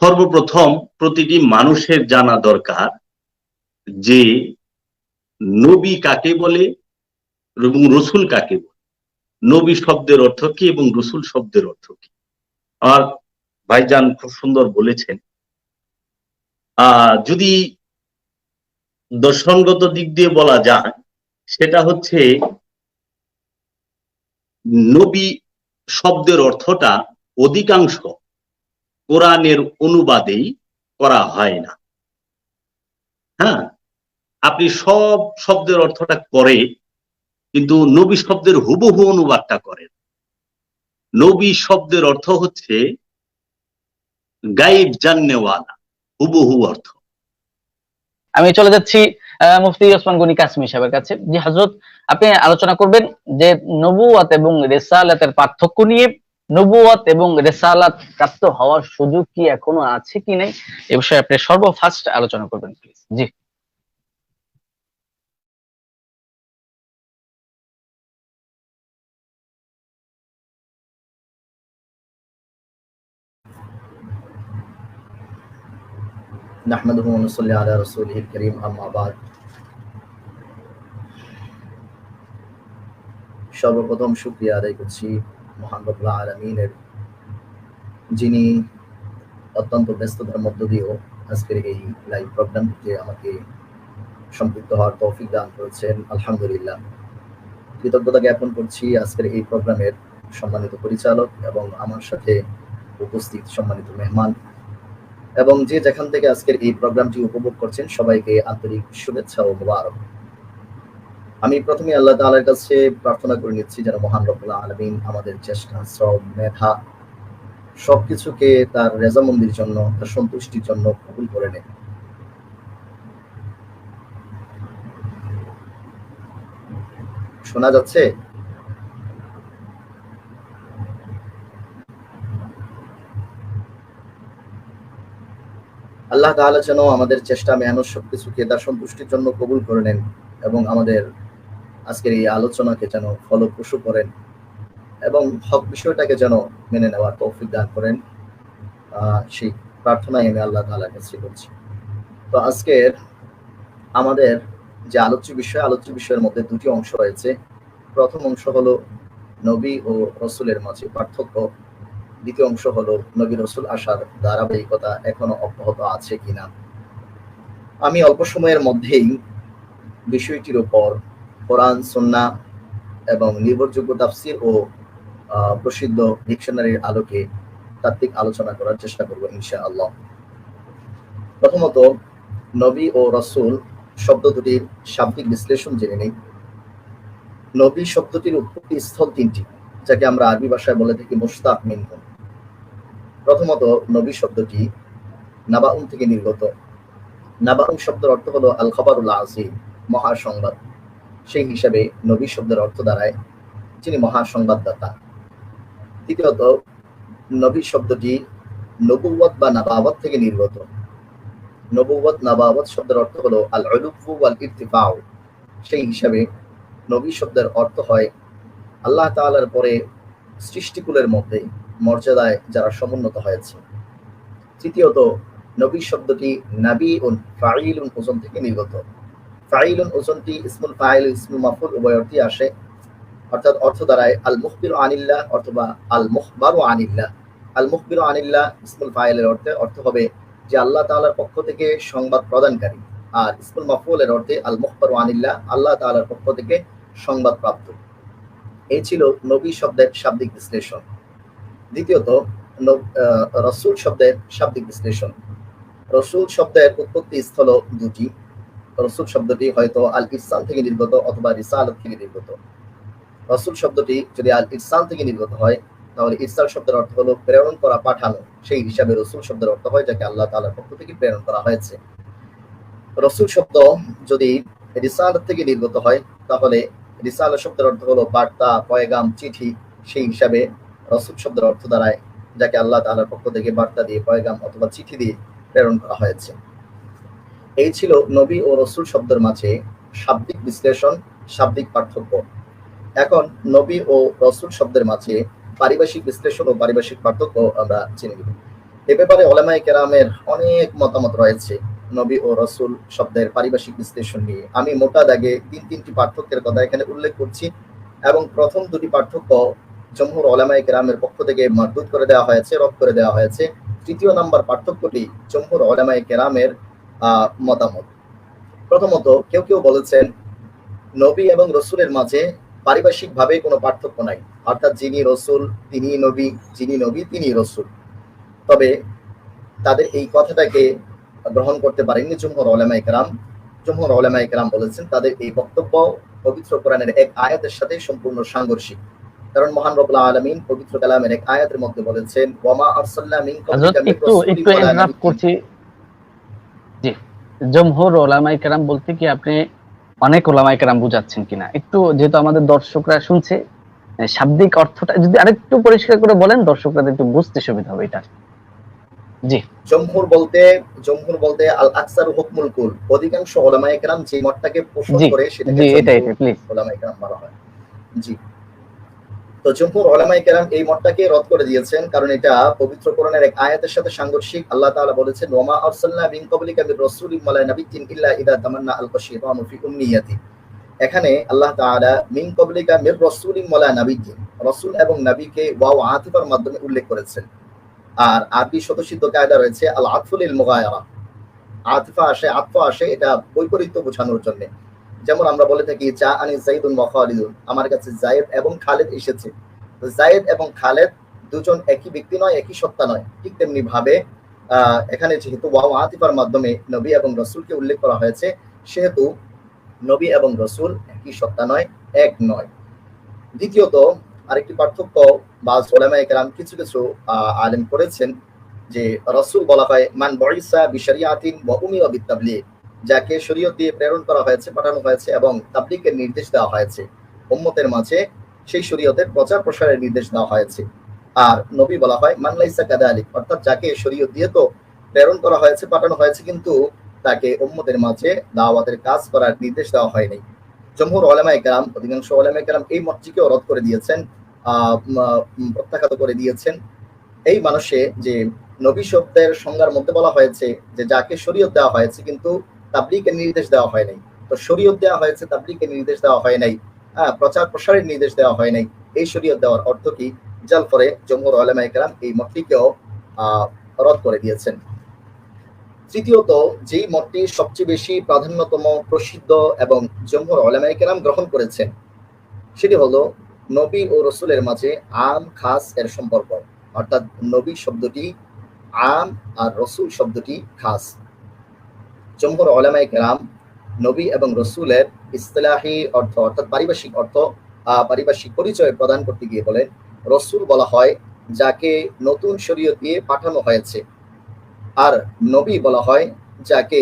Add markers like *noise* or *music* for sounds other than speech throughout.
সর্বপ্রথম প্রতিটি মানুষের জানা দরকার যে নবী কাকে বলে এবং রসুল কাকে বলে। নবী শব্দের অর্থ কি এবং রসুল শব্দের অর্থ কি? আর ভাইজান খুব সুন্দর বলেছেন, আহ, যদি দর্শনগত দিক দিয়ে বলা যায়, সেটা হচ্ছে নবী শব্দের অর্থটা অধিকাংশ কোরআনের অনুবাদেই করা হয় না। হ্যাঁ? আপনি সব শব্দের অর্থটা করে কিন্তু নবী শব্দের হুবহু অনুবাদটা করেন। নবী শব্দের অর্থ হচ্ছে গাইব জান্নেওয়ালা, হুবহু অর্থ। আমি চলে যাচ্ছি মুফতি ওসমান গনি কাশ্মীর সাহেবের কাছে। যে হজরত, আপনি আলোচনা করবেন যে নবুয়াত এবং রেসালাতের পার্থক্য নিয়ে নবুয়াত এবং রেসালাত প্রাপ্ত হওয়ার সুযোগ কি এখনো আছে কি নাই এ বিষয়ে আপনি সর্বফার্স্ট আলোচনা করবেন প্লিজ জি نحمده ونصلي على رسوله الكريم أما بعد সর্বপ্রথম শুক্রিয়া আদায় করছি মহান আলমিনের, যিনি অত্যন্ত ব্যস্ততার মধ্য দিয়েও আজকের এই লাইভ প্রোগ্রামটিতে আমাকে সম্পৃক্ত হওয়ার তৌফিক দান করেছেন, আলহামদুলিল্লাহ। কৃতজ্ঞতা জ্ঞাপন করছি আজকের এই প্রোগ্রামের সম্মানিত পরিচালক এবং আমার সাথে উপস্থিত সম্মানিত মেহমান। এবং যে যেখান থেকে আজকের এই প্রোগ্রামটি উপভোগ করছেন, সবাইকে আন্তরিক শুভেচ্ছা ও মোবারক। আমি প্রথমে আল্লাহ তাআলার কাছে প্রার্থনা করে নিচ্ছি, যেন মহান রব্বুল্লাহ আলমিন আমাদের চেষ্টা, শ্রম, মেধা সবকিছুকে তার রেজামন্দির জন্য, তার সন্তুষ্টির জন্য কবুল করে নেন শোনা যাচ্ছে? আল্লাহ তাআলা যেন আমাদের চেষ্টা, মেহনত সবকিছুকে তার সন্তুষ্টির জন্য কবুল করে নেন এবং আমাদের আজকের এই আলোচনাকে যেন ফলপ্রসূ করেন এবং হক বিষয়টাকে যেন মেনে নেওয়ার তৌফিক দান করেন সেই প্রার্থনাই আমি আল্লাহ তাআলার কাছে করছি। তো আজকের আমাদের যে আলোচ্য বিষয়, আলোচ্য বিষয়ের মধ্যে দুটি অংশ রয়েছে। প্রথম অংশ হলো নবী ও রসুলের মাঝে পার্থক্য। দ্বিতীয় অংশ হলো নবী রসুল আসার ধারাবাহিকতা এখনও অব্যাহত আছে কিনা। আমি অল্প সময়ের মধ্যেই বিষয়টির উপর কোরআন, সন্না এবং নির্ভরযোগ্য তাফসির ও প্রসিদ্ধ ডিকশনারির আলোকে তাত্ত্বিক আলোচনা করার চেষ্টা করব ইনশা আল্লাহ প্রথমত, নবী ও রসুল শব্দ দুটির শাব্দিক বিশ্লেষণ জেনে নেই। নবী শব্দটির উৎপত্তি স্থল তিনটি, যাকে আমরা আরবি ভাষায় বলে থাকি মুস্তাক মিনহুম প্রথমত, নবী শব্দটি নাবাউন থেকে নির্গত। নাবাউন শব্দের অর্থ হলো আল খবরুল আজিম মহাসংবাদ। সেই হিসাবে নবী শব্দের অর্থ দাঁড়ায় যিনি মহাসংবাদদাতা। তৃতীয়ত নবী শব্দটি নবুয়ত বা নাবাবত থেকে নির্গত। নবুয়ত নাবাবত শব্দের অর্থ হলো আল অলুফু ওয়াল ইরতিফাউ সেই হিসাবে নবী শব্দের অর্থ হয় আল্লাহ তাআলার পরে সৃষ্টিকুলের মধ্যে মর্যাদায় যারা সমুন্নত হয়েছে। তৃতীয়ত, নবী শব্দটি নাবি ও ফাইলুন ওজন থেকে নির্গত। ফাইলুন ওজনটি ইসমুল ফাইল ইসমুল মাফুল, উভয় অর্থই আসে। অর্থাৎ অর্থ দ্বারায় আল মুখবির আনিল্লাহ অথবা আল মুখবারু আনিল্লাহ। আল মুখবির আনিল্লাহ ইসমুল ফাইলের অর্থে, অর্থ হবে যে আল্লাহ তাআলার পক্ষ থেকে সংবাদ প্রদানকারী। আর ইসমুল মাফুলের অর্থে আল মুখবারু আনিল্লাহ আল্লাহ তাআলার পক্ষ থেকে সংবাদ প্রাপ্ত। এই ছিল নবী শব্দের শাব্দিক বিশ্লেষণ। দ্বিতীয়ত রসুল শব্দের শাব্দিক বিশ্লেষণ। রসুল শব্দের উৎপত্তি স্থল দুটি। রসুল শব্দটি হয়তো আল ইরসাল থেকে নির্গত অথবা রিসালত থেকে নির্গত। রসুল শব্দটি যদি আল ইরসাল থেকে নির্গত হয়, তাহলে ইরসাল শব্দের অর্থ হলো প্রেরণ করা, পাঠানো। সেই হিসাবে রসুল শব্দের অর্থ হয় যাকে আল্লাহ তাআলার পক্ষ থেকে প্রেরণ করা হয়েছে। রসুল শব্দ যদি রিসালত থেকে নির্গত হয়, তাহলে রিসাল শব্দের অর্থ হলো বার্তা, পয়গাম, চিঠি। সেই হিসাবে রসুল শব্দের অর্থ দাঁড়ায় যাকে আল্লাহ তাআলার পক্ষ থেকে বার্তা দিয়ে, পয়গাম অথবা চিঠি দিয়ে প্রেরণ করা হয়েছে। এই ছিল নবী ও রসুল শব্দের মাঝে শাব্দিক বিশ্লেষণ, শাব্দিক পার্থক্য। এখন নবী ও রসুল শব্দের মাঝে পারিভাষিক বিশ্লেষণ ও পারিভাষিক পার্থক্য আমরা চিনে নিব। এ ব্যাপারে ওলামায়ে কেরামের অনেক মতামত রয়েছে নবী ও রসুল শব্দের পারিভাষিক বিশ্লেষণ নিয়ে। আমি মোটা দাগে তিন তিনটি পার্থক্যের কথা এখানে উল্লেখ করছি এবং প্রথম দুটি পার্থক্য জমহুর ওলামায়ে কেরামের পক্ষ থেকে মারদুদ করে দেওয়া হয়েছে, রদ করে দেওয়া হয়েছে। তৃতীয় নাম্বার পার্থক্যটি জমহুর ওলামায়ে কেরামের মতামত। প্রথমত কেউ কেউ বলেছেন নবী এবং রসুলের মাঝে পারিভাষিক ভাবে কোনো পার্থক্য নাই। অর্থাৎ যিনি রসুল তিনি নবী যিনি নবী তিনি রসুল। তবে তাদের এই কথাটাকে গ্রহণ করতে পারেননি জমহর ওলামা ইকরাম জমহর ওলামা ইকরাম বলেছেন তাদের এই বক্তব্য পবিত্র কোরআনের এক আয়াতের সাথে সম্পূর্ণ সাংঘর্ষিক। কারণ মহান রব্লা আলমিন পবিত্র কালামের এক আয়াতের মধ্যে বলেছেন ওয়ামা আরসাল্লা মিন একটু একটু। করছি। জমহুর ওলামাই কেরাম বলতে কি আপনি অনেক ওলামাই কেরাম বুঝাচ্ছেন কিনা? একটু যেহেতু আমাদের দর্শকরা শুনছে শাব্দিক অর্থটা যদি আরেকটু পরিষ্কার করে বলেন দর্শকরা একটু বুঝতে সুবিধা হবে এটা জি। জমহুর বলতে জমহুর বলতে আল আকসার হুকমুল কুল। অধিকাংশ ওলামায়ে কেরাম যে মতটাকে পোষণ করে সেটাকে জি এটা এটা প্লিজ ওলামায়ে কেরাম বলা হয়। জি। তো জমহুর ওলামায়ে কেরাম এই মতটাকে রদ করে দিয়েছেন, কারণ এটা পবিত্র কোরআনের এক আয়াতের সাথে সাংঘর্ষিক। আল্লাহ তাআলা বলেছেন ওমা আরসালনা মিন ক্বাবলিকা মির রাসূলিন নাবিয়্যিন ইল্লা তামান্না আলকা শাইতানু ফি উমনিয়াতি এখানে আল্লাহ তাআলা মিন ক্বাবলিকা মির রাসূলিন ওয়ালা নাবিয়্যিন, রাসূল এবং নবীকে ওয়াও আতিফার মাধ্যমে উল্লেখ করেছেন। আর আরবি স্বতঃসিদ্ধ কায়দা রয়েছে, আল আতফুলিল মুগায়ারা। আতিফা আসে, আতফা আসে, এটা বৈপরীত্য বোঝানোর জন্য। যেমন আমরা বলে থাকি, চা আনি জাইদুন ওয়া খালিদুন। আমার কাছে জায়েদ এবং খালেদ এসেছে। তো জায়েদ এবং খালেদ দুজন একই ব্যক্তি নয়, একই সত্তা নয়। ঠিক তেমনি ভাবে এখানে যেহেতু ওয়াও আতিফার মাধ্যমে নবী এবং রসুলকে উল্লেখ করা হয়েছে, সেহেতু নবী এবং রসুল একই সত্তা নয়, এক নয়। দ্বিতীয়ত, আরেকটি পার্থক্য বা সোলামা একরাম কিছু কিছু আলেম করেছেন যে রসুল বলা হয়, মান বরিসা বিশরিয়াতিন ওয়া উমিরা বিতাবলিগ যাকে শরীয়ত দিয়ে প্রেরণ করা হয়েছে, পাঠানো হয়েছে এবং তাবলিগের নির্দেশ দেওয়া হয়েছে। উম্মতের মাঝে সেই শরীয়তের প্রচার প্রসারের নির্দেশ দেওয়া হয়েছে। আর নবী বলা হয় মানলাইসা কাদা আলিক অর্থাৎ যাকে শরীয়ত দিয়ে তো প্রেরণ করা হয়েছে, পাঠানো হয়েছে, কিন্তু তাকে উম্মতের মাঝে দাওয়াতের কাজ করার নির্দেশ দেওয়া হয়নি। জমহুর ওলামায়ে কেরাম, অধিকাংশ ওলামায়ে কেরাম এই মতটিকেও রদ করে দিয়েছেন প্রত্যাখ্যাত করে দিয়েছেন। এই মানুষে যে নবী শব্দের সংজ্ঞার মধ্যে বলা হয়েছে যে যাকে শরীয়ত দেওয়া হয়েছে, কিন্তু তাবলিগের নির্দেশ দেওয়া হয় নাই। তো শরীয়ত দেওয়া হয়েছে, তাবলিগের নির্দেশ দেওয়া হয় নাই। হ্যাঁ প্রচার প্রসারের নির্দেশ দেওয়া হয় নাই। এই শরীয়ত দেওয়ার অর্থ কি? যার ফলে জমহুর ওলামায়ে কেরাম এই মতটিকেও রদ করে দিয়েছেন। তৃতীয়ত, যেই মতটি সবচেয়ে বেশি প্রাধান্যতম, প্রসিদ্ধ এবং জমহুর ওলামায়ে কেরাম গ্রহণ করেছেন, সেটি হলো নবী ও রসুলের মাঝে আম, খাস এর সম্পর্ক। অর্থাৎ নবী শব্দটি আম আর রসুল শব্দটি খাস। জমহুর ওলামায়ে কেরাম, নবী এবং রসুলের ইসলাহি অর্থ, অর্থাৎ পারিভাষিক অর্থ পারিভাষিক পরিচয় প্রদান করতে গিয়ে বলেন, রসুল বলা হয়, যাকে নতুন শরীয়ত দিয়ে পাঠানো হয়েছে। আর নবী বলা হয়, যাকে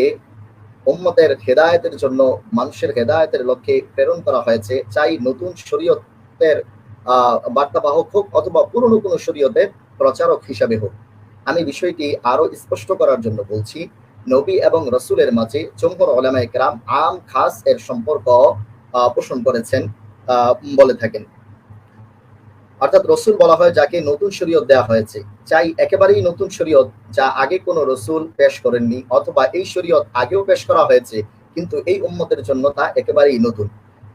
উম্মতের হেদায়তের জন্য, মানুষের হেদায়তের লক্ষ্যে প্রেরণ করা হয়েছে। চাই নতুন শরীয়তের বার্তাবাহক হোক অথবা পুরনো কোনো শরীয়তের প্রচারক হিসাবে হোক। আমি বিষয়টি আরও স্পষ্ট করার জন্য বলছি নবী এবং রসুলের মাঝে জমহর ওলামায়ে কেরাম আম খাস এর সম্পর্ক পোষণ করেছেন বলে থাকেন। অর্থাৎ রসুল বলা হয় যাকে নতুন শরীয়ত দেওয়া হয়েছে। চাই একেবারেই নতুন শরীয়ত যা আগে কোনো রসুল পেশ করেননি অথবা এই শরীয়ত আগেও পেশ করা হয়েছে, কিন্তু এই উম্মতের জন্য তা একেবারেই নতুন।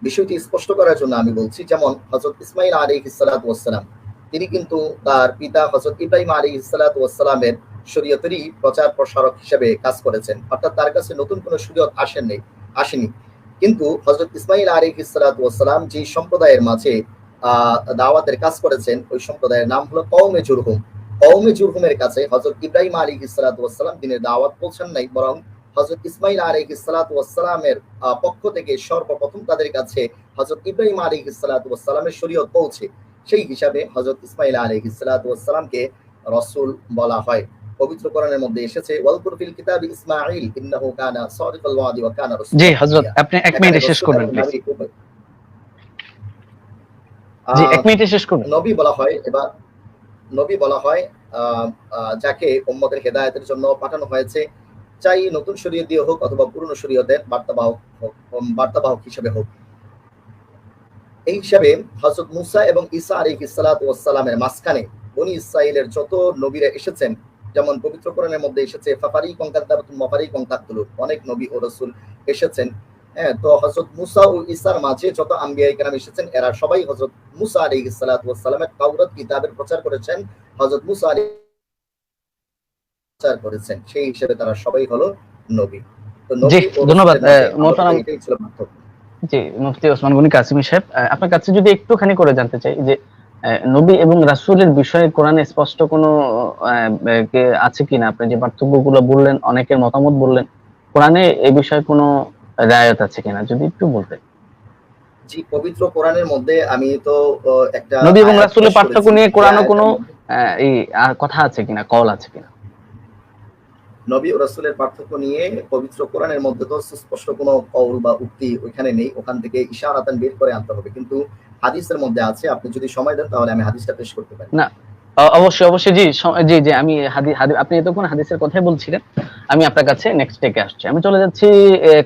বিষয়টি স্পষ্ট করার জন্য আমি বলছি, যেমন হজরত ইসমাইল আলী ইসালাতাম তিনি কিন্তু তার পিতা হজরত ইব্রাহিম আলী ইসালাতামের শরীয়তেরই প্রচার প্রসারক হিসেবে কাজ করেছেন। অর্থাৎ তার কাছে নতুন কোনো শরীয়ত আসেননি, আসেনি। কিন্তু হজরত ইসমাইল আলী ইসালাতাম যে সম্প্রদায়ের মাঝে দাওয়াতের কাজ করেছেন, ওই সম্প্রদায়ের নাম হলো কৌমে জুরহুম। কৌমে জুরহুমের কাছে হজরত ইব্রাহিম আলী ইসালাতাম দিনের দাওয়াত পৌঁছান নাই, বরং হজরত ইসমাইল আলী ইসালাতামের পক্ষ থেকে সর্বপ্রথম তাদের কাছে হজরত ইব্রাহিম আলী ইসালাতামের শরীয়ত পৌঁছে। সেই হিসাবে হজরত ইসমাইল আলী ইসালাতামকে রসুল বলা হয়। পবিত্র কোরআনের মধ্যে এসেছে ওয়ালকুর ফিল কিতাবি ইসমাঈল ইন্নাহু কানা সাদিকাল ওয়াদি ওয়া কানা রাসূলা। জি হজরত আপনি এক মিনিটে শেষ করবেন প্লিজ জি এক মিনিটে শেষ করবেন। নবী বলা হয় এবার নবী বলা হয় যাকে উম্মতের হেদায়েতের জন্য পাঠানো হয়েছে চাই নতুন শরীয়ত দিয়ে হোক অথবা পুরনো শরীয়তের বার্তাবাহক বার্তাবাহক হিসেবে হোক। এই হিসাবে হযরত মুসা এবং ঈসা আলাইহিস সালাতু ওয়াস সালামের মাঝখানে বনি ইসরাইলের যত নবীরা এসেছেন যেমন পবিত্র কোরআনের মধ্যে এসেছে ফাফারি কঙ্কাদ্দাবাতুল মাফারি কঙ্কাদ্দুলুর অনেক নবী ও রাসূল এসেছেন। হ্যাঁ তো হযরত মুসা ও ঈসার মাঝে যত আম্বিয়া কেরাম এসেছেন এরা সবাই হযরত মুসা ওয়াস সালামের তাওরাত কিতাবের প্রচার করেছেন হযরত মুসা আলাইহিস প্রচার করেছেন। সেই হিসেবে তারা সবাই হলো নবী। জি, ধন্যবাদ। জি মুফতি ওসমান গনি কাসিমি সাহেব আপনার কাছে যদি একটুখানি করে জানতে চাই যে নবী এবং রাসূলের বিষয়ে কোরআনে স্পষ্ট কোনো আছে কিনা? আপনি যে পার্থক্যগুলো বললেন অনেকের মতামত বললেন কোরআনে এই বিষয়ে কোনো রায়ত আছে কিনা? যদি একটু বলতেন। জি পবিত্র কোরআনের মধ্যে আমি তো একটা নবী এবং রাসুলের পার্থক্য নিয়ে কোরআনে কোনো- আহ, এই কথা আছে কিনা কল আছে কিনা? নবী ও রাসূলের পার্থক্য নিয়ে পবিত্র কোরআনের মধ্যে তো সুস্পষ্ট কোনো কওল বা উক্তি ওইখানে নেই। ওখান থেকে ইশারাতান বের করে আনতে হবে। কিন্তু হাদিসের মধ্যে আছে আপনি যদি সময় দেন তাহলে আমি হাদিসটা পেশ করতে পারি। অ- অবশ্যই অবশ্যই জি জি জি আমি হাদি আপনি এতক্ষণ হাদিসের কথাই বলছিলেন। আমি আপনার কাছে নেক্সট টেকে আসছি। আমি চলে যাচ্ছি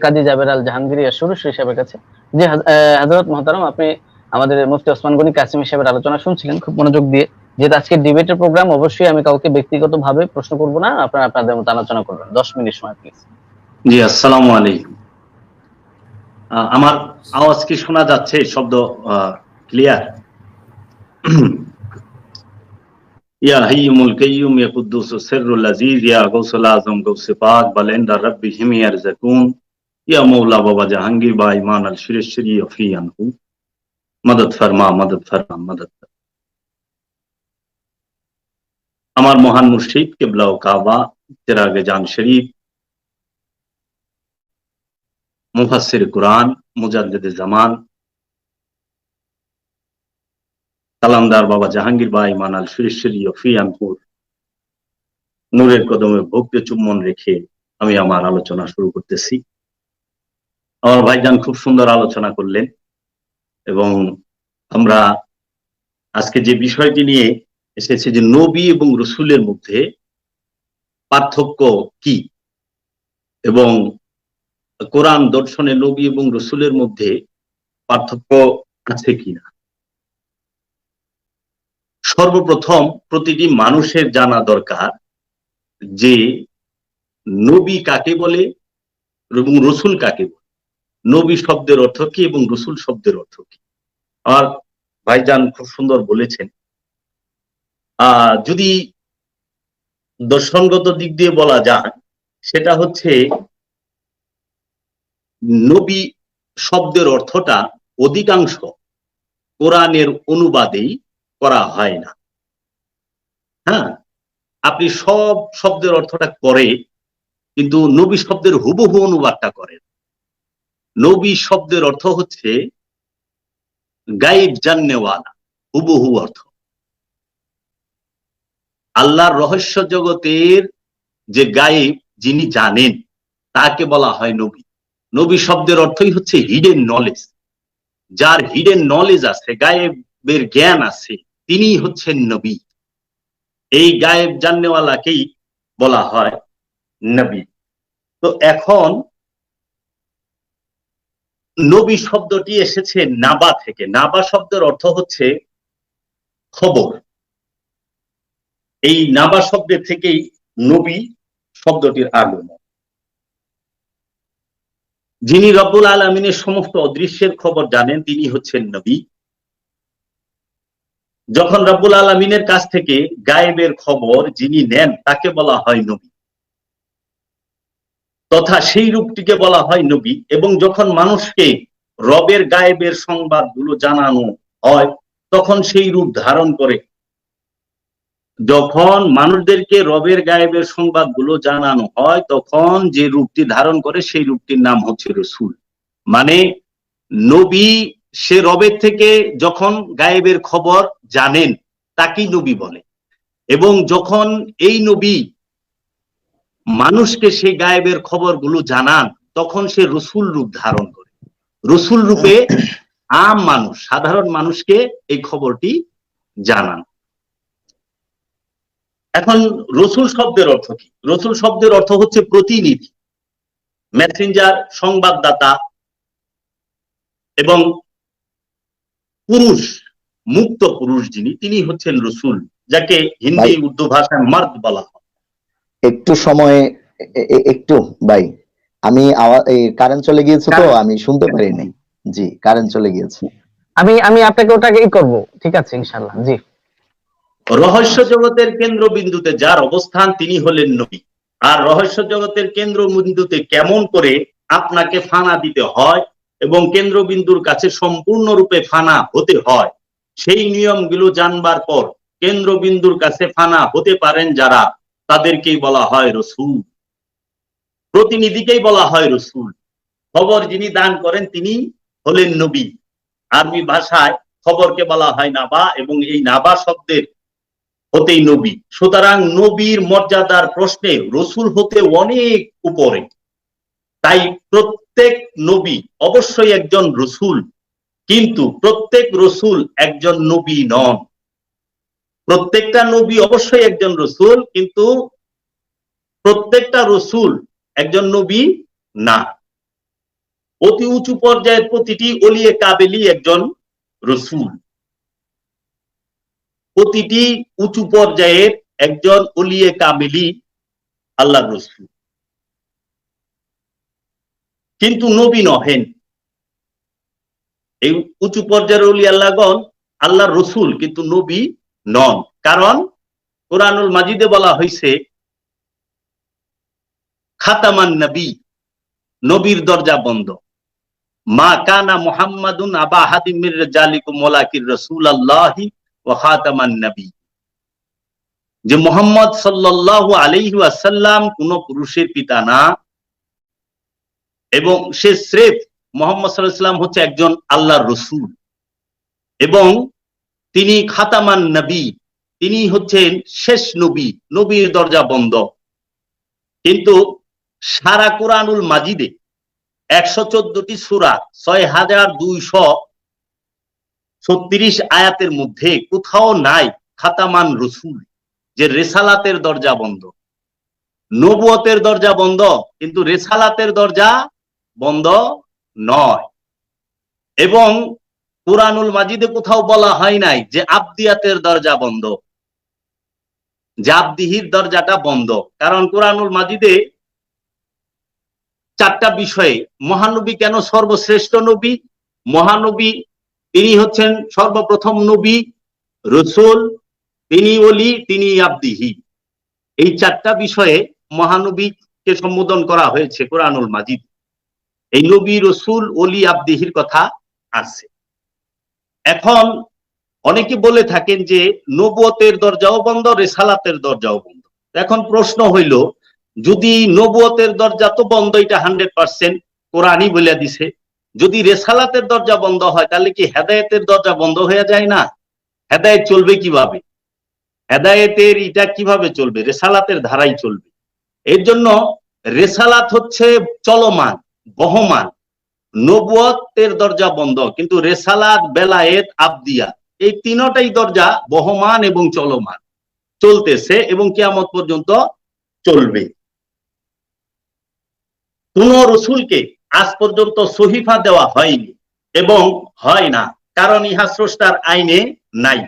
কাজী জাবের আল জাহাঙ্গীর সুরুষ সাহেবের কাছে। জি হাজ- এ, হযরত মহতারাম আপনি আমাদের মুফতি ওসমান গনি কাসিম সাহেবের আলোচনা শুনছিলেন খুব মনোযোগ দিয়ে। যেহেতু আজকে ডিবেটের প্রোগ্রাম অবশ্যই আমি কাউকে ব্যক্তিগত ভাবে প্রশ্ন করব না, আপনারা আপনাদের মতো আলোচনা করবেন। দশ মিনিট সময় প্লিজ জি, আসসালামু আলাইকুম। আমার আওয়াজ কি শোনা যাচ্ছে? শব্দ ক্লিয়ার *clears throat* ইয়া হাইয়ুমুল কাইয়ুম ইয়া কুদ্দুসুস সিররুল আজিজ ইয়া গাউসুল আজম গাউসে পাক বালেন্ডা রাব্বিহিম ইয়ারজাকুন। ইয়া মৌলা বাবা জাহাঙ্গীর বা ইমান আল শিরেশ্বরী অফিয়ানহু মদদ ফরমা মদদ ফরমা মদদ ফরমা। আমার মহান মুর্শিদ কেবলা ও কাবা চেরাগে জান শরীফ, মুফাসসির কুরআন মুজাদ্দিদ জামান কালামদার বাবা জাহাঙ্গীর ভাই মানাল সুরেশ্বরী ফিয়ানপুর। নূরের কদমে ভক্তি চুম্বন রেখে আমি আমার আলোচনা শুরু করতেছি। আমার ভাইজান খুব সুন্দর আলোচনা করলেন এবং আমরা আজকে যে বিষয়টি নিয়ে এসেছে যে নবী এবং রসুলের মধ্যে পার্থক্য কি? এবং কোরআন দর্শনে নবী এবং রসুলের মধ্যে পার্থক্য আছে কিনা? সর্বপ্রথম প্রতিটি মানুষের জানা দরকার যে নবী কাকে বলে এবং রসুল কাকে বলে? নবী শব্দের অর্থ কি এবং রসুল শব্দের অর্থ কি? আর ভাইজান খুব সুন্দর বলেছেন যদি দর্শনগত দিক দিয়ে বলা যায়, সেটা হচ্ছে নবী শব্দের অর্থটা অধিকাংশ কোরআনের অনুবাদেই করা হয় না। হ্যাঁ? আপনি সব শব্দের অর্থটা করে, কিন্তু নবী শব্দের হুবহু অনুবাদটা করেন। নবী শব্দের অর্থ হচ্ছে গাইব জান্নেওয়ালা, হুবহু অর্থ। আল্লাহর রহস্য জগতের যে গায়েব যিনি জানেন, তাকে বলা হয় নবী। নবী শব্দের অর্থই হচ্ছে হিডেন নলেজ যার হিডেন নলেজ আছে, গায়েবের জ্ঞান আছে, তিনি হচ্ছেন নবী। এই গায়েব জাননেওয়ালাকেই বলা হয় নবী। তো এখন নবী শব্দটি এসেছে নাবা থেকে। নাবা শব্দের অর্থ হচ্ছে খবর। এই নাবা শব্দের থেকেই নবী শব্দটির আগমন। যিনি রব্বুল আলমিনের সমস্ত অদৃশ্যের খবর জানেন, তিনি হচ্ছেন নবী। যখন রব্বুল আলমিনের কাছ থেকে গায়েবের খবর যিনি নেন, তাকে বলা হয় নবী। তথা সেই রূপটিকে বলা হয় নবী। এবং যখন মানুষকে রবের গায়েবের সংবাদগুলো জানানো হয়, তখন সেই রূপ ধারণ করে যখন মানুষদেরকে রবের গায়েবের সংবাদগুলো জানানো হয়, তখন যে রূপটি ধারণ করে সেই রূপটির নাম হচ্ছে রসুল। মানে নবী সে রবের থেকে যখন গায়েবের খবর জানেন, তাকেই নবী বলে। এবং যখন এই নবী মানুষকে সেই গায়েবের খবরগুলো জানান, তখন সে রসুল রূপ ধারণ করে। রসুল রূপে আম মানুষ, সাধারণ মানুষকে এই খবরটি জানান। এখন রসুল শব্দের অর্থ কি? রসুল শব্দের অর্থ হচ্ছে প্রতিনিধি মেসেঞ্জার সংবাদদাতা এবং পুরুষ মুক্ত পুরুষ যিনি তিনি হচ্ছেন রসুল যাকে হিন্দি উর্দু ভাষায় মার্দ বলা হয়। একটু সময় একটু ভাই আমি কারেন্ট চলে গিয়েছে তো আমি শুনতে পারিনি। জি কারেন্ট চলে গিয়েছে। আমি আমি আপনাকে ওটাকেই করব ঠিক আছে ইনশাআল্লাহ জি। রহস্য জগতের কেন্দ্রবিন্দুতে যার অবস্থান তিনি হলেন নবী। আর রহস্য জগতের কেন্দ্রবিন্দুতে কেমন করে আপনাকে ফানা দিতে হয় এবং কেন্দ্রবিন্দুর কাছে সম্পূর্ণরূপে ফানা হতে হয়, সেই নিয়মগুলো জানবার পর কেন্দ্রবিন্দুর কাছে ফানা হতে পারেন যারা, তাদেরকেই বলা হয় রসুল। প্রতিনিধিকেই বলা হয় রসুল। খবর যিনি দান করেন তিনি হলেন নবী। আরবি ভাষায় খবরকে বলা হয় নাবা এবং এই নাবা শব্দের হতেই নবী। সুতরাং নবীর মর্যাদার প্রশ্নে রসুল হতে অনেক উপরে। তাই প্রত্যেক নবী অবশ্যই একজন রসুল, কিন্তু প্রত্যেক রসুল একজন নবী নন। প্রত্যেকটা নবী অবশ্যই একজন রসুল, কিন্তু প্রত্যেকটা রসুল একজন নবী না। অতি উঁচু পর্যায়ের প্রতিটি অলিয়ে কাবেলি একজন রসুল। প্রতিটি উঁচু পর্যায়ের একজন অলিয়ে কামিলি আল্লাহ রসুল। কিন্তু নবী নহেন। এই উঁচু পর্যায়ের অলি আল্লাহগণ আল্লাহ রসুল, কিন্তু নবী নন। কারণ কোরআনুল মাজিদে বলা হয়েছে খাতামান নবী, নবীর দরজা বন্ধ। মা কানা মুহাম্মাদুন আবা হাদিমির জালিকুম ওয়ালাকির রাসূলুল্লাহি ওয়া খাতামান নবী। যে মোহাম্মদ সাল্লাল্লাহু আলাইহি ওয়াসাল্লাম কোন পুরুষের পিতা না, এবং সে স্রেফ মোহাম্মদ ওয়াসাল্লাম হচ্ছে একজন আল্লাহর রসূল। এবং তিনি খাতামান নবী, তিনি হচ্ছেন শেষ নবী, নবীর দরজা বন্ধ। কিন্তু সারা কোরআনুল মাজিদে একশো চোদ্দটি সুরা, ছয় হাজার দুইশো ছত্রিশ আয়াতের মধ্যে কোথাও নাই খাতামান রসুল, যে রেসালাতের দরজা বন্ধ। নবুয়তের দরজা বন্ধ, কিন্তু রেসালাতের দরজা বন্ধ নয়। এবং কোরআনুল মাজিদে কোথাও বলা হয় নাই যে আবদিয়াতের দরজা বন্ধ। যে আবদিহির দরজাটা বন্ধ। কারণ কোরআনুল মাজিদে চারটা বিষয়ে, মহানবী কেন সর্বশ্রেষ্ঠ নবী? মহানবী তিনি হচ্ছেন সর্বপ্রথম নবী, রসুল, তিনি অলি তিনি আব্দিহি। এই চারটা বিষয়ে মহানবীকে সম্বোধন করা হয়েছে কোরআনুল মাজিদ। এই নবী, রসুল অলি আব্দিহির কথা আছে এখন অনেকে বলে থাকেন যে নবুয়তের দরজাও বন্ধ, রেসালাতের দরজাও বন্ধ। এখন প্রশ্ন হইল, যদি নবুয়তের দরজা তো বন্ধ, এটা হান্ড্রেড পার্সেন্ট কোরআনই বলে দিছে। যদি রেসালাতের দরজা বন্ধ হয়, তাহলে কি হেদায়েতের দরজা বন্ধ হয়ে যায় না? হেদায়েত চলবে কীভাবে? হেদায়েতের এটা কীভাবে চলবে? রেসালাতের ধারাই চলবে। এর জন্য রেসালাত হচ্ছে চলমান, বহমান। নবুয়তের দরজা বন্ধ, কিন্তু রেসালাত, বেলায়েত, আবদিয়া, এই তিনটাই দরজা বহমান এবং চলমান। চলতেছে এবং কিয়ামত পর্যন্ত চলবে। কোন রসুলকে আজ পর্যন্ত সহিফা দেওয়া হয়নি এবং হয় না, কারণ ইহা স্রষ্টার আইনে নাই।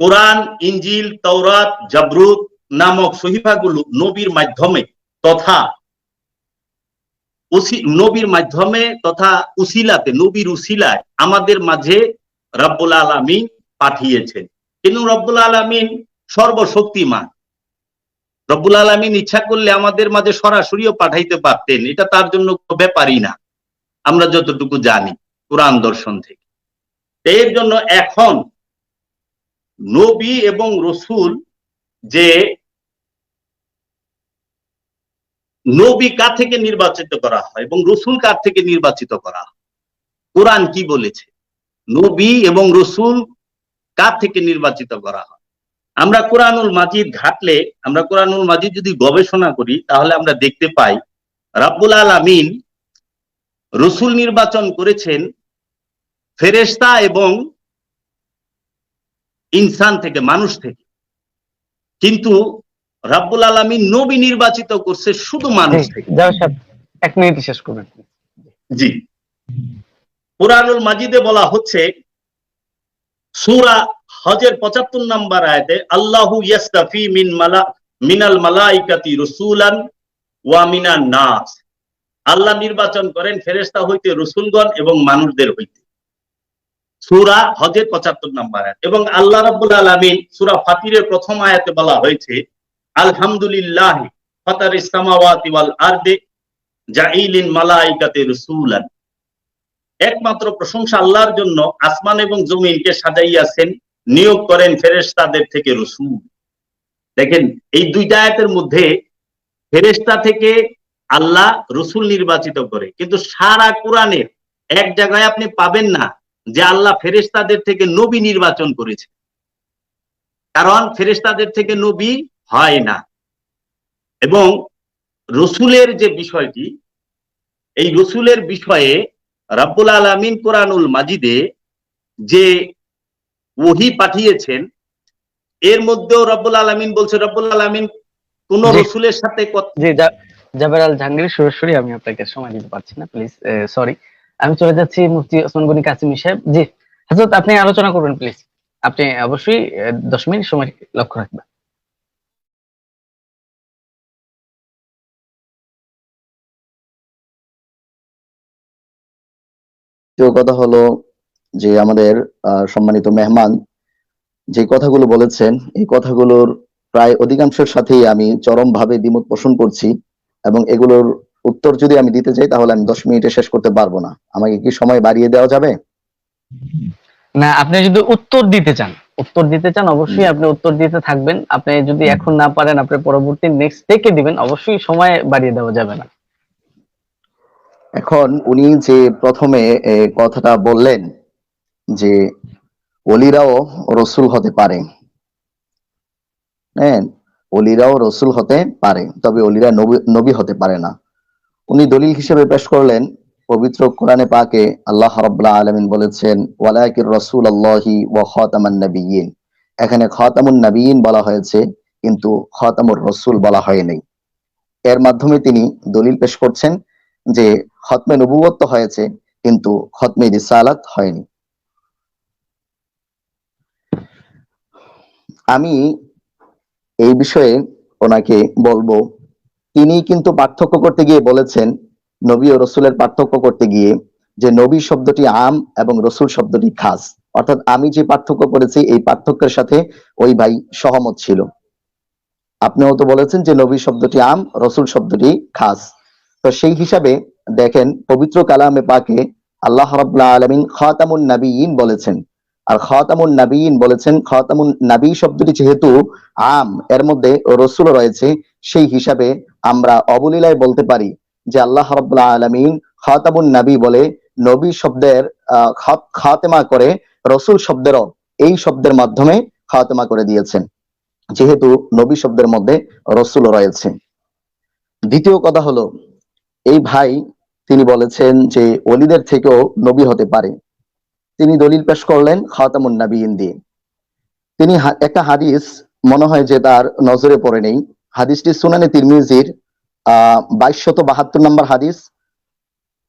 কোরআন ইঞ্জিল তৌরাত জাবরুত নামক সহিফাগুলো নবীর মাধ্যমে তথা নবীর মাধ্যমে তথা উসিলাতে, নবীর উসিলায় আমাদের মাঝে রব্বুল আলামিন পাঠিয়েছেন। কিন্তু রব্বুল আলামিন সর্বশক্তিমান? রব্বুল আলমিন ইচ্ছা করলে আমাদের মাঝে সরাসরিও পাঠাইতে পারতেন। এটা তার জন্য ব্যাপারই না। আমরা যতটুকু জানি কোরআন দর্শন থেকে। এর জন্য এখন নবী এবং রসুল যে নবী কার থেকে নির্বাচিত করা হয় এবং রসুল কার থেকে নির্বাচিত করা হয়? কোরআন কি বলেছে? নবী এবং রসুল কার থেকে নির্বাচিত করা হয়? আমরা কোরআনুল মাজিদ ঘাটলে আমরা কোরআনুল মাজিদ যদি গবেষণা করি তাহলে আমরা দেখতে পাই রাব্বুল আলামিন রসুল নির্বাচন করেছেন ফেরেশতা এবং ইনসান থেকে মানুষ থেকে। কিন্তু রাব্বুল আলামিন নবী নির্বাচিত করছে শুধু মানুষ থেকে। এক মিনিট শেষ করবেন। জি। কোরআনুল মাজিদে বলা হচ্ছে সূরা হজের পঁচাত্তর নাম্বার আয়াতে, আল্লাহু ইয়াস্তাফি মিন মালা, মিনাল মালাইকাতি রসুলান ওয়া মিনান নাস। আল্লাহ নির্বাচন করেন ফেরেশতা হইতে রসুলগণ এবং মানুষদের হইতে। সূরা হজের পঁচাত্তর নাম্বার আয়াত। এবং আল্লাহ রাব্বুল আলামিন সুরা ফাতিরের প্রথম আয়াতে বলা হয়েছে, আলহামদুলিল্লাহ ফাতার ইসলামাওয়াতি ওয়াল আরদে জাইলিন মালাইকাতে রসুলান। একমাত্র প্রশংসা আল্লাহর জন্য আসমান এবং জমিনকে সাজাইয়াছেন নিয়োগ করেন ফেরেশতাদের থেকে রসুল। দেখেন, এই দুইটা আয়াতের মধ্যে ফেরেশতা থেকে আল্লাহ রসুল নির্বাচিত করে। কিন্তু সারা কোরআনের এক জায়গায় আপনি পাবেন না যে আল্লাহ ফেরেশতাদের থেকে নবী নির্বাচন করেছে। কারণ ফেরেশতাদের থেকে নবী হয় না। এবং রসুলের যে বিষয়টি, এই রসুলের বিষয়ে রাব্বুল আলামিন কোরআনুল মাজিদে যে ওহি পাঠিয়েছেন এর মধ্যেও রব্বুল আলামিন বলছে রব্বুল আলামিন কোন রসুলের সাথে জাবের আল জাহাঙ্গীর সরাসরি আমি আপনাকে সময় দিতে পারছি না প্লিজ সরি আমি চলে যাচ্ছি মুফতি ওসমান গনি কাসিমি সাহেব। জি হাজরত আপনি আলোচনা করবেন প্লিজ আপনি অবশ্যই আহ, দশ মিনিট সময় লক্ষ্য রাখবেন। দ্বিতীয় কথা হলো যে আমাদের আহ, সম্মানিত মেহমান যে কথাগুলো বলেছেন এই কথাগুলোর প্রায় অধিকাংশের সাথেই আমি চরমভাবে দ্বিমত পোষণ করছি এবং এগুলোর উত্তর যদি আমি দিতে চাই তাহলে আমি দশ মিনিটে শেষ করতে পারব না। আমাকে কি সময় বাড়িয়ে দেওয়া যাবে? না আপনি যদি উত্তর দিতে চান উত্তর দিতে চান অবশ্যই আপনি উত্তর দিতে থাকবেন। আপনি যদি এখন না পারেন আপনি পরবর্তী নেক্সট ডে কে দিবেন অবশ্যই সময় বাড়িয়ে দেওয়া যাবে না। এখন উনি যে প্রথমে কথাটা বললেন যে অলিরাও রসুল হতে পারে। হ্যাঁ অলিরাও রসুল হতে পারে, তবে অলিরা নবী- হতে পারে না। উনি দলিল হিসেবে পেশ করলেন, পবিত্র কোরআনে পাকে আল্লাহ রাব্বুল আলামিন বলেছেন, ওয়ালাকির রাসূল আল্লাহি ওয়া খাতামান নাবিয়িন এখানে খাতামুন নাবিয়িন বলা হয়েছে, কিন্তু খাতামুর রসুল বলা হয়নি। এর মাধ্যমে তিনি দলিল পেশ করছেন যে, খতমে নবুয়ত তো হয়েছে, কিন্তু খতমে রিসালাত হয়নি। আমি এই বিষয়ে ওনাকে বলব তিনি কিন্তু পার্থক্য করতে গিয়ে বলেছেন, নবী ও রসুলের পার্থক্য করতে গিয়ে যে নবী শব্দটি আম এবং রসুল শব্দটি খাস। অর্থাৎ আমি যে পার্থক্য করেছি, এই পার্থক্যের সাথে ওই ভাই সহমত ছিল। আপনিও তো বলেছেন যে নবী শব্দটি আম, রসুল শব্দটি খাস। তো সেই হিসাবে দেখেন, পবিত্র কালামে পাকে আল্লাহ রাব্বুল আলামিন খাতামুন নাবিয়িন বলেছেন আর খাতামুন নাবিয়িন বলেছেন, খাতামুন নবী শব্দটি যেহেতু আম, এর মধ্যে রসুল রয়েছে, সেই হিসাবে আমরা অবলীলায় বলতে পারি যে আল্লাহ রাব্বুল আলামিন খাতামুন নবী বলে নবী শব্দের খাতেমা করে রসুল শব্দেরও এই শব্দের মাধ্যমে খাতেমা করে দিয়েছেন, যেহেতু নবী শব্দের মধ্যে রসুল রয়েছে। দ্বিতীয় কথা হলো, এই ভাই তিনি বলেছেন যে অলিদের থেকেও নবী হতে পারে। তিনি দলিল পেশ করলেন খাতামুন নাবিয়িন দিয়ে তিনি একটা হাদিস মনে হয় যে তার নজরে পড়ে নেই। হাদিসটি সুনানে তিরমিজির আহ বাইশশত বাহাত্তর নম্বর হাদিস।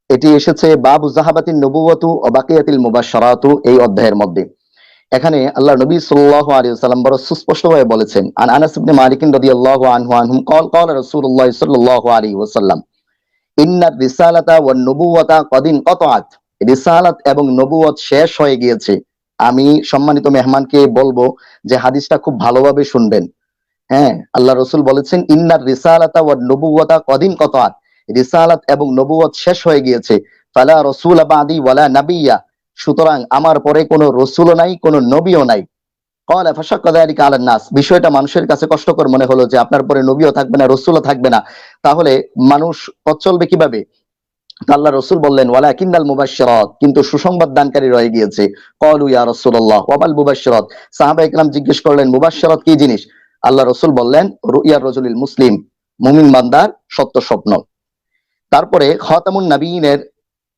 এটি এসেছে বাবু জাহাবাতিন নবুয়াতু ও বাকিয়াতিল মুবাশারাতু এই অধ্যায়ের মধ্যে। এখানে আল্লাহ নবী সাল্লাল্লাহু আলাইহি ওয়াসাল্লাম বড় সুস্পষ্টভাবে বলেছেন, আন আনাস ইবনে মালিক রাদিয়াল্লাহু আনহু আনহুম কল কল রাসূলুল্লাহ সাল্লাল্লাহু আলাইহি ওয়াসাল্লাম, ইন্নার রিসালাতা ওয়ান নুবুওয়াতা কদিন কতাআত। রিসালাত এবং নবুয়ত শেষ হয়ে গিয়েছে। আমি সম্মানিত মেহমানকে বলব যে হাদিসটা খুব ভালোভাবে শুনবেন। হ্যাঁ আল্লাহ রসুল বলেছেন, ইন্নার রিসালাতা ওয়ান নবুওয়াতা কদিন কতআত? রিসালাত এবং নবুয়ত শেষ হয়ে গিয়েছে। ফালা রসুল বাদি ওয়ালা নাবিয়্যা সুতরাং আমার পরে কোনো রসুলও নাই, কোনো নবীও নাই। নাস। বিষয়টা মানুষের কাছে কষ্টকর মনে হলো যে আপনার পরে নবীও থাকবে না, রসুলও থাকবে না। তাহলে মানুষ পথ চলবে কীভাবে? আল্লাহ রসুল বললেন ওয়ালা কিন্দাল মুবাশশিরাত। কিন্তু সুসংবাদ দানকারী রয়ে গিয়েছে। কলু ইয়া রাসূলুল্লাহ ওয়াবাল মুবাশশিরাত? সাহাবা ইকরাম জিজ্ঞেস করলেন, মুবাশশিরাত কি জিনিস? আল্লাহ রসুল বললেন, রুইয়ার রজুলিল মুসলিম, মুমিন বান্দার সত্য স্বপ্ন। তারপরে খতামুন নবীনের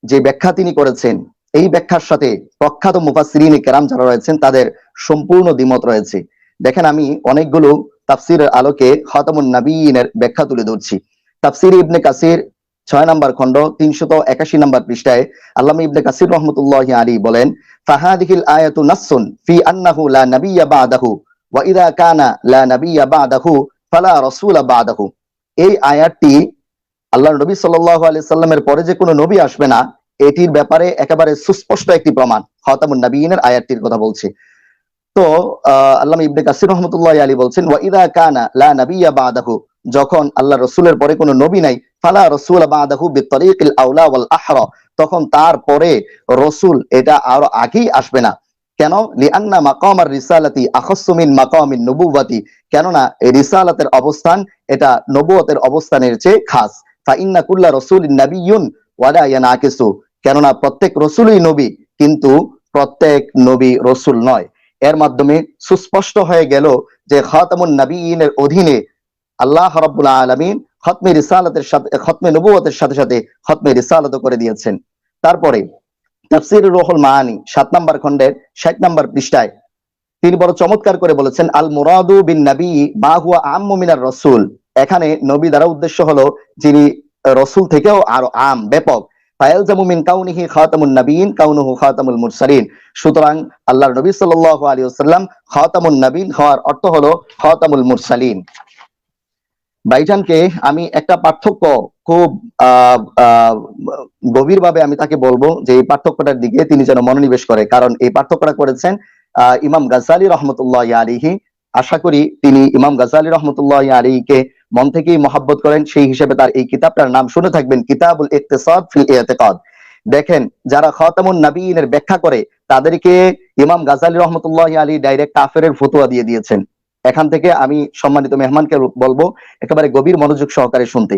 যে ব্যাখ্যা তিনি করেছেন, এই ব্যাখ্যার সাথে প্রখ্যাত মুফাসসিরিন কেরাম যারা রয়েছেন, তাদের সম্পূর্ণ দ্বিমত রয়েছে। দেখেন আমি অনেকগুলো তাফসিরের আলোকে খতামুন নবীনের ব্যাখ্যা তুলে ধরছি। তাফসির ইবনে কাসির ছয় নম্বর খণ্ড, তিনশত একাশি নম্বর পৃষ্ঠায় আল্লামা ইবনে কাসির রহমতুল্লাহ আলী বলেন, ফাহাদিহিল আয়াতু নাসসুন ফি আন্নাহু লা নাবিয়্যা বাদাহু, ওয়া ইযা কানা লা নাবিয়্যা বাদাহু, ফালা রাসূলা বাদাহু। এই আয়াতটি আল্লাহর নবী সাল্লাল্লাহু আলাইহি সাল্লামের পরে যে কোনো নবী আসবে না, এটির ব্যাপারে একেবারে সুস্পষ্ট একটি প্রমাণ, খাতামুন নবীনের আয়াতটির কথা বলছে। তো আহ, আল্লামা ইবনে কাসির রহমতুল্লাহ আলী বলছেন ওয়া ইদা কানা লা নাবিয়্যা বাদাহু যখন আল্লাহ রসুলের পরে কোনো নবী নাই ফালা রসুল বাদাহু বিতরিকিল আউলা ওয়াল আহরা তখন তারপরে রসুল এটা আরও আগেই আসবে না। কেন? লিআন্না মাকামার রিসালাতি আখাসসু মিন মাকামিন নবুওয়াতি কেননা এই রিসালাতের অবস্থান এটা নবুয়তের অবস্থানের চেয়ে খাস। ফা ইন্না কুল্লা রাসূলিন নাবিয়্যুন ওয়ালা ইয়ানাকিসু কেননা প্রত্যেক রসুলই নবী কিন্তু প্রত্যেক নবী রসুল নয়। এর মাধ্যমে সুস্পষ্ট হয়ে গেল যে খাতামুন নবীনের অধীনে আল্লাহ রাব্বুল আলামিন খতমে রিসালাতের সাথে, খতমে নবুয়তের সাথে সাথে খতমে রিসালাত করে দিয়েছেন। তারপরে তাফসির রুহুল মাআনি সাত নম্বর খণ্ডের ষাট নম্বর পৃষ্ঠায় তিনি বড় চমৎকার করে বলেছেন, আল মুরাদু বিন নবী মা হুয়া আম্মু মিনার রাসূল। এখানে নবী দ্বারা উদ্দেশ্য হলো যিনি রসুল থেকেও আরও আম, ব্যাপক। ভাইজানকে আমি একটা পার্থক্য খুব গভীরভাবে আমি তাকে বলব যে এই পার্থক্যটার দিকে তিনি যেন মনোনিবেশ করে। কারণ এই পার্থক্যটা করেছেন ইমাম গাজালি রহমতুল্লাহ আলিহি আশা করি তিনি ইমাম গাজালি রহমতুল্লাহ আলিকে মন থেকেই মহাব্বত করেন, সেই হিসেবে তার এই কিতাবটার নাম শুনে থাকবেন, কিতাবুল ইকতিসাদ ফিল ইতিকাদ। দেখেন, যারা খাতামুন নবীনের ব্যাখ্যা করে, তাদেরকে ইমাম গাজালি রহমতুল্লাহ আলী ডাইরেক্ট কাফেরের ফতোয়া দিয়ে দিয়েছেন। এখান থেকে আমি সম্মানিত মেহমানকে বলব, একেবারে গভীর মনোযোগ সহকারে শুনতে।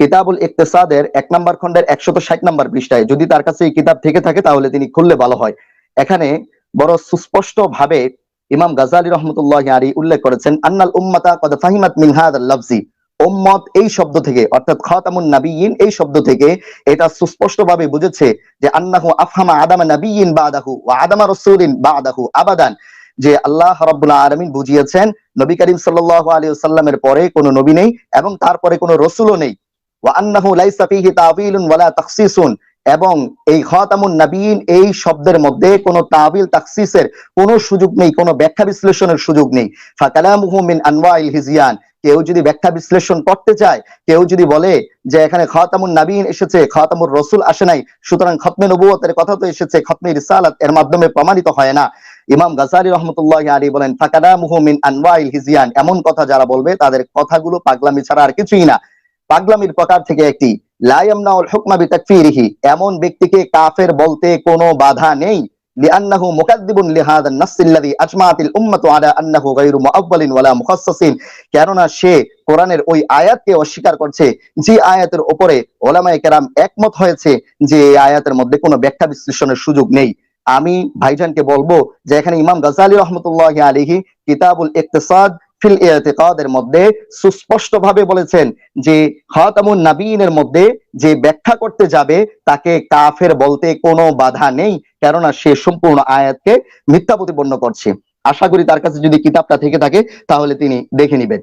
কিতাবুল ইকতেসাদের এক নম্বর খণ্ডের একশত ষাট নম্বর পৃষ্ঠায়, যদি তার কাছে এই কিতাব থেকে থাকে, তাহলে তিনি খুললে ভালো হয়। এখানে বড় সুস্পষ্ট ভাবে ইমাম গাজালি রহমতুল্লাহ আলী উল্লেখ করেছেন, আন্নাল উম্মাতা কদ ফাহিমাত মিন হাদাল লাফজি। উম্মত এই শব্দ থেকে, অর্থাৎ খাতামুন নাবিয়িন এই শব্দ থেকে এটা সুস্পষ্ট ভাবে বুঝেছে যে, আন্নাহু আফহামা আদামা নাবিয়িন বাদাহু ওয়া আদামা রাসূলিন বাদাহু আবাদান। যে আল্লাহ রাব্বুল আলামিন বুঝিয়েছেন, নবী করিম সাল্লাল্লাহু আলাইহি ওয়াসাল্লামের পরে কোনো নবী নেই এবং তারপরে কোনো রসুলও নেই। ওয়া আন্নাহু লাইসা ফীহি তাবিলুন ওয়ালা তাখসিসুন। এবং এই খাতামুন নবীন এই শব্দের মধ্যে কোনো তাবিল তাখসিসের কোনো সুযোগ নেই, কোনো ব্যাখ্যা বিশ্লেষণের সুযোগ নেই। ফাকালামুহু মিন আনওয়াইল হিজিয়ান। কেউ যদি ব্যাখ্যা বিশ্লেষণ করতে চায়, কেউ যদি বলে যে এখানে খাতামুন নবীন এসেছে, খাতামুর রসুল আসে নাই, সুতরাং খতমে নবুয়তের কথা তো এসেছে, খতমে রিসালাত এর মাধ্যমে প্রমাণিত হয় না। ইমাম গাজারি রহমতুল্লাহ আলী বলেন, ফাকালামুহু মিন আনওয়াইল হিজিয়ান। এমন কথা যারা বলবে, তাদের কথাগুলো পাগলামি ছাড়া আর কিছুই না। পাগলামির প্রকার থেকে একটি লায়ামনাউল হুকমা বিতাকফিরিহি এমন ব্যক্তিকে কাফের বলতে কোনো বাধা নেই لأنه مكذب لهذا النص الذي أجمعت الأمة على أنه غير مؤول ولا مخصص কেননা সে কোরআনের ওই আয়াতকে অস্বীকার করছে যে আয়াতের উপরে ওলামায়ে কেরাম একমত হয়েছে যে এই আয়াতের মধ্যে কোনো ব্যাখ্যা বিশ্লেষণের সুযোগ নেই আমি ভাইজানকে বলবো যে এখানে ইমাম গাজালি রহমতুল্লাহ আলিহি কিতাবুল ইকতিসাদ ফিল ইতিকাদের মধ্যে সুস্পষ্ট ভাবে বলেছেন যে খাতামুন নাবিনের মধ্যে যে ব্যাখ্যা করতে যাবে, তাকে কাফের বলতে কোনো বাধা নেই। কেননা সে সম্পূর্ণ আয়াতকে মিথ্যা প্রতিপন্ন করছে। আশা করি তার কাছে যদি কিতাবটা থেকে থাকে, তাহলে তিনি দেখে নিবেন।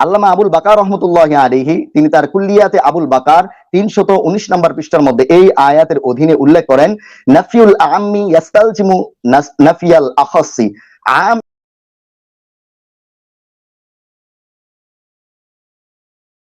আল্লামা আবুল বাকার রহমতুল্লাহ আলিহি তিনি তার কুল্লিয়াতে আবুল বাকার তিনশত উনিশ নম্বর পৃষ্ঠার মধ্যে এই আয়াতের অধীনে উল্লেখ করেন, নাফিউল ইয়াস্তালজিমু নাফিয়াল আখাসি। আম